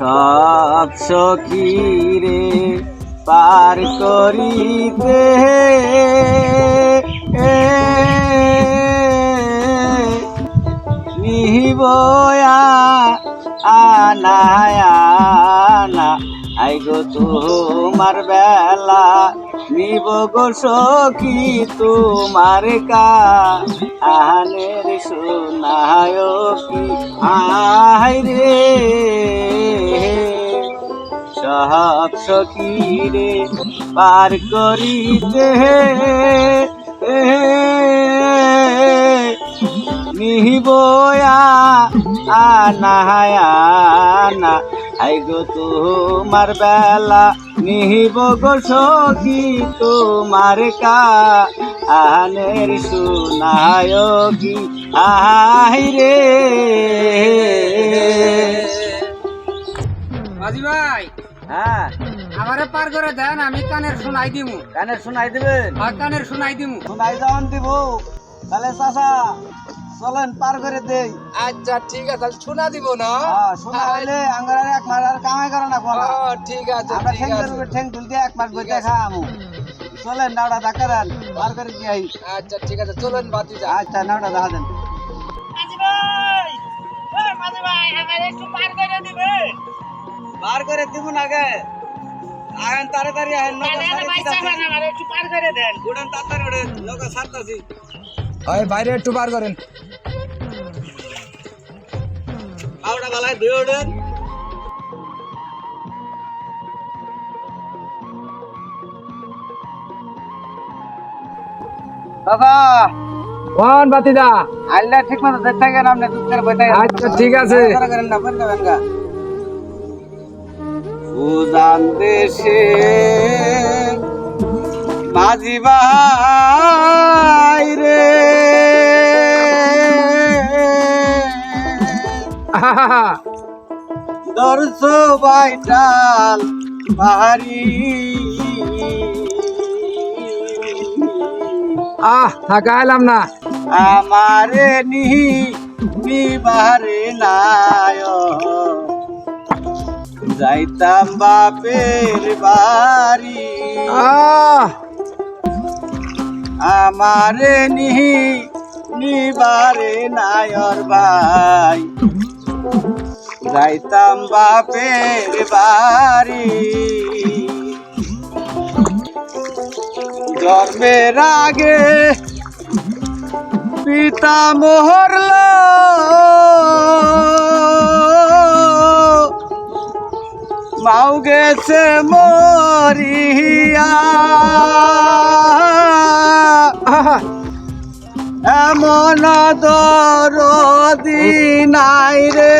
সব সখীরে পার করিতে নিবয়া আনায় আনা। আইগো তোমার বেলা নিব গো সখী তোমার কা আনের শোনায় কি? আই রে সব সখীরে পার করিতে নিহিবয়া আনাহায়ানা আই গো তোমার বেলা নিহিব গো সখী তোমার কা আনের শুনায় কি আই রে। মাঝি ভাই হ্যাঁ। আমারে পার করে দেন আমি কানের শোনাই দিমু। কানে শোনাই দেবেন? আর কানের শোনাই দিমু। শোনাই যাওয়ান দিব তাহলে চাষা চলেন পার করে দেই। আচ্ছা ঠিক আছে তাহলে শোনা দিব না? হ্যাঁ শোনা হইলে আঙ্গার এক মাস আর কামাই করে না বলা। ঠিক আছে আমরা ঠিক ঠেং আছে। ধরবে ঠেং তুলতে এক মাস বইতে খাওয়ামু। চলেন নাওটা ডাকারান পার করে দিয়ে আই আচ্ছা ঠিক আছে চলুন বাতি যা। আচ্ছা নাওটা দেখা দেন। পার করে দিব। না গে। আয়ন তাড়াতাড়ি আয়ন উড়ান তাড়াতাড়ি উড়ে লোক সারতাছি ওই বাইরে একটু বার করেন। আওটা বালায় দুই উড়েন দাদা কোন বাতি আল্লাহ ঠিক মতো দেখতে আপনি দুধ করে বইতে আচ্ছা, ঠিক আছে। করেন না বন্ধ দেশে মাঝি দর্শ বাইটাল বাড়ি আহ থাকা এলাম না। আমারে নিহি নিবারে নায় যাইতাম বাপের বাড়ি। আহ। আমারে নিহি নিবারে নায়র ভাই। যাইতাম বাপের বাড়ি। জন্মের আগে পিতা মোহরল মাও গেছে মরিয়া। এমন দরদি রে।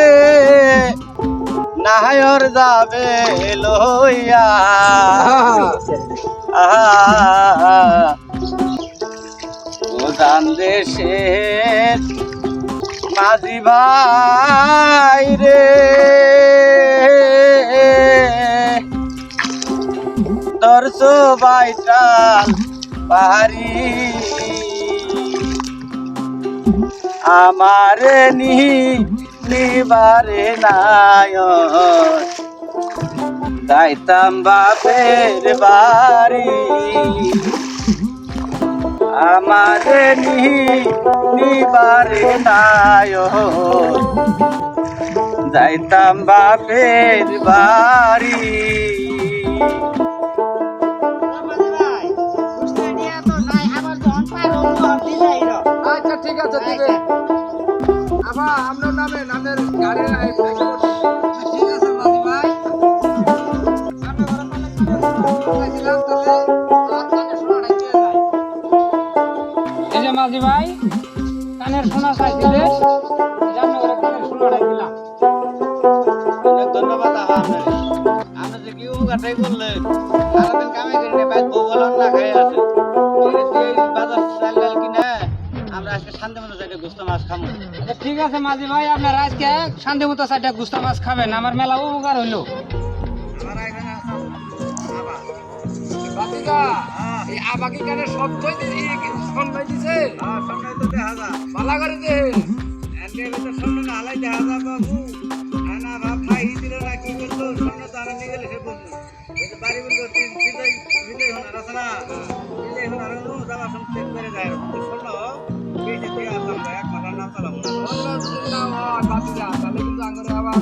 নায়র যাবে লইয়া। উদান দেশে মাঝি ভাই রে। দর্শ পারি আমারে নিবারে নায় যাইতাম বাপের বাড়ি। আমারে নিবারে নায় যাইতাম বাপের বাড়ি। আচ্ছা ঠিক আছে দিবে আবার আপনার নামে নামের গাড়ি ঠিক আছে মাঝি ভাই। এই যে মাঝি ভাই কানের শোনা চাইছিলে। ধন্যবাদ আপনার আপনি। যে কি উপকারটাই করলেন? সারাদিন কামাই করে বাইক বলন না খাই আছে আমরা আজকে শান্তি মতো জায়গায় গোস্ত মাছ খামো। আচ্ছা, ঠিক আছে মাঝি ভাই আপনার আজকে শান্তি মতো চারটা গুস্তা মাছ খাবেন। আমার মেলা উপকার হইল। আমরা এখানে আসাম আবার বাতিকা এই আবাকি কানে শব্দই শোনাই দিছে হ্যাঁ সামনে তো দেখা যা পালা করে দে এন্ডে তো সামনে না হালাই দেখা যা বাবু। খানা ভাব খাই দিল না কি করতে আরে নিয়ে গেলে সে বুঝব। ওই যে বাড়ি বলব বিজয় বিজয় হোনার আছে না। বিজয় হোনার যাওয়ার সময় চেক করে যায় শোনো নাম চালাবো না। অন্য যদি না বাদ যা তাহলে কিন্তু আবার